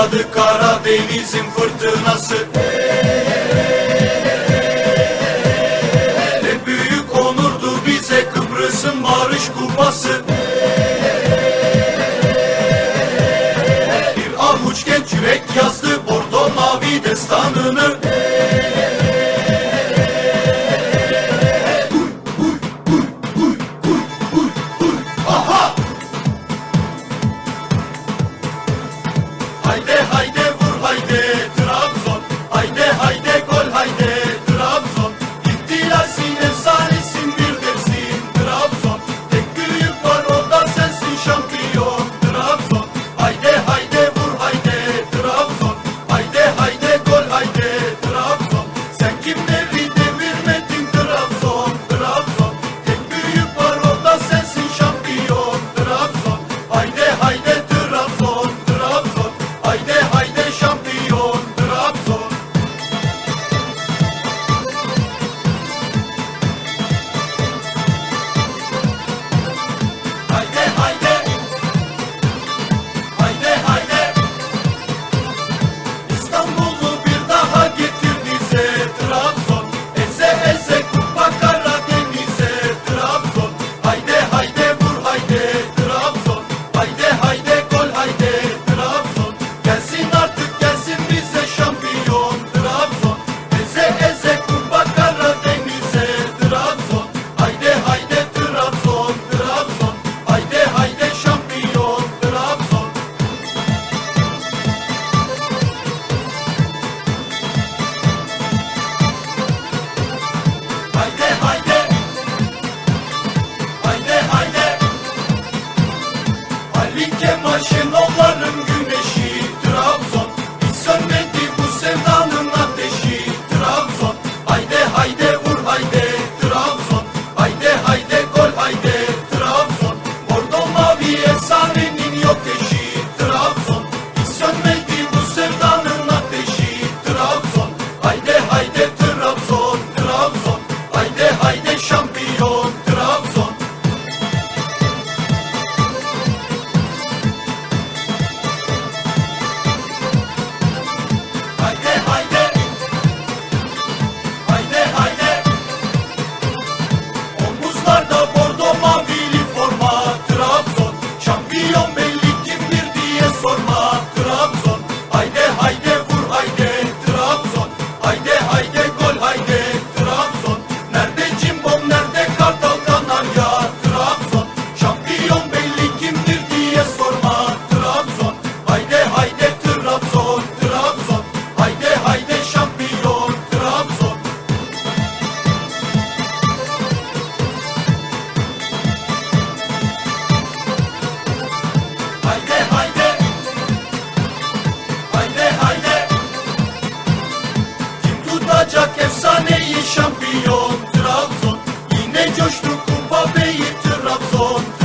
başladı Karadeniz'in fırtınası. Ne büyük onurdu bize Kıbrıs'ın barış kupası. Bir avuç genç yürek yazdı Bordo mavi destanını. London. olacak efsaneyi şampiyon Trabzon. Yine coştu Kupa Bey'i Trabzon.